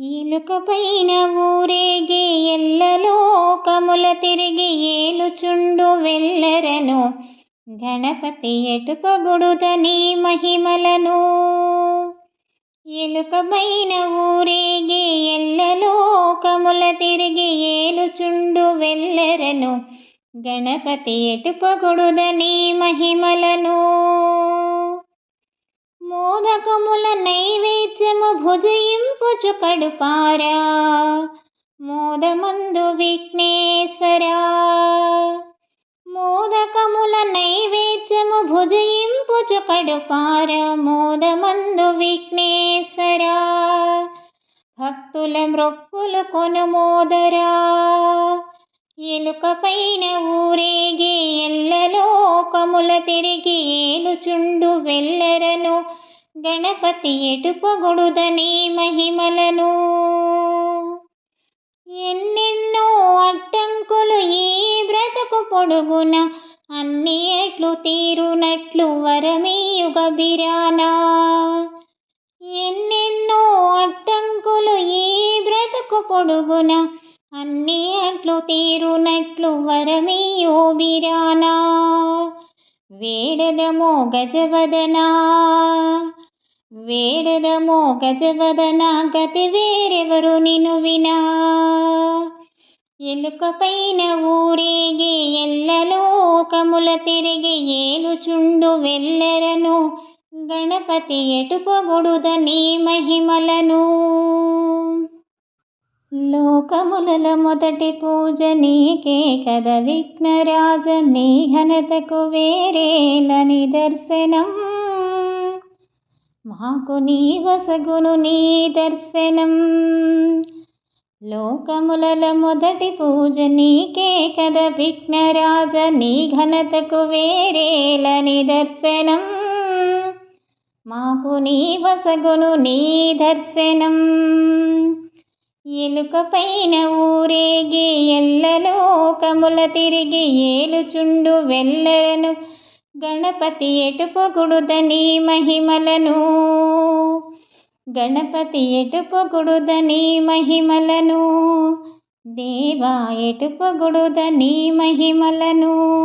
ఈలుకపైన ఊరేగే ఎల్లలోకముల తిరిగి ఏలుచుండు వెల్లరను. గణపతి ఎటు పొగుడుదని మహిమలను? ఎలుకపైన ఊరేగే ఎల్లలోకముల తిరిగి ఏలుచుండు వెల్లరను. గణపతి ఎటు పొగుడుదని మహిమలను? మోదకముల నైవేద్యము భుజయింపుచు కడుపారా. మోదమందు విఘ్నేశ్వరా. మోదకముల నైవేద్యము భుజయింపుచు కడుపార. మోదమందు విఘ్నేశ్వరా. భక్తుల మ్రొక్కులు కొనుమోదరా. ఎలుకపైన ఊరేగి ఎల్లలోకముల తిరిగి ఏలుచు గణపతి ఎటు పొగుడుదనే మహిమలను? ఎన్నెన్నో అడ్డంకులు ఈ బ్రతుకు పొడుగున? అన్ని ఎట్లు తీరునట్లు వరమీయుగ బిరానా ఎన్నెన్నో అడ్డంకులు ఈ బ్రతుకు పొడుగున? అన్ని అట్లు తీరునట్లు వరమీయో బిరానా వేడదమో గజవదనా? వేడదమో గజవదన గతి వేరెవరు నిను వినా? ఎలుకపైన ఊరేగి ఎల్లలోకముల తిరిగి ఏలుచుండు వెల్లెరను గణపతి ఎటు పొగుడుదని మహిమలను? లోకములల మొదటి పూజ నీకే కద విఘ్నరాజ నీ ఘనతకు వేరేల నిదర్శనం. మాకు నీ వసగును నీ దర్శనం. లోకములల మొదటి పూజ నీకే కద విఘ్నరాజ నీ ఘనతకు వేరేల నిదర్శనం. మాకు నీ వసగును నీ దర్శనం. ఎలుకపైన ఊరేగి ఎల్లలోకముల తిరిగి ఏలుచుండు వెళ్ళరను గణపతి ఎటు పొగుడుదని మహిమలను. గణపతి ఎటు పొగుడుదని మహిమలను. దేవా ఎటు పొగుడుదని మహిమలను.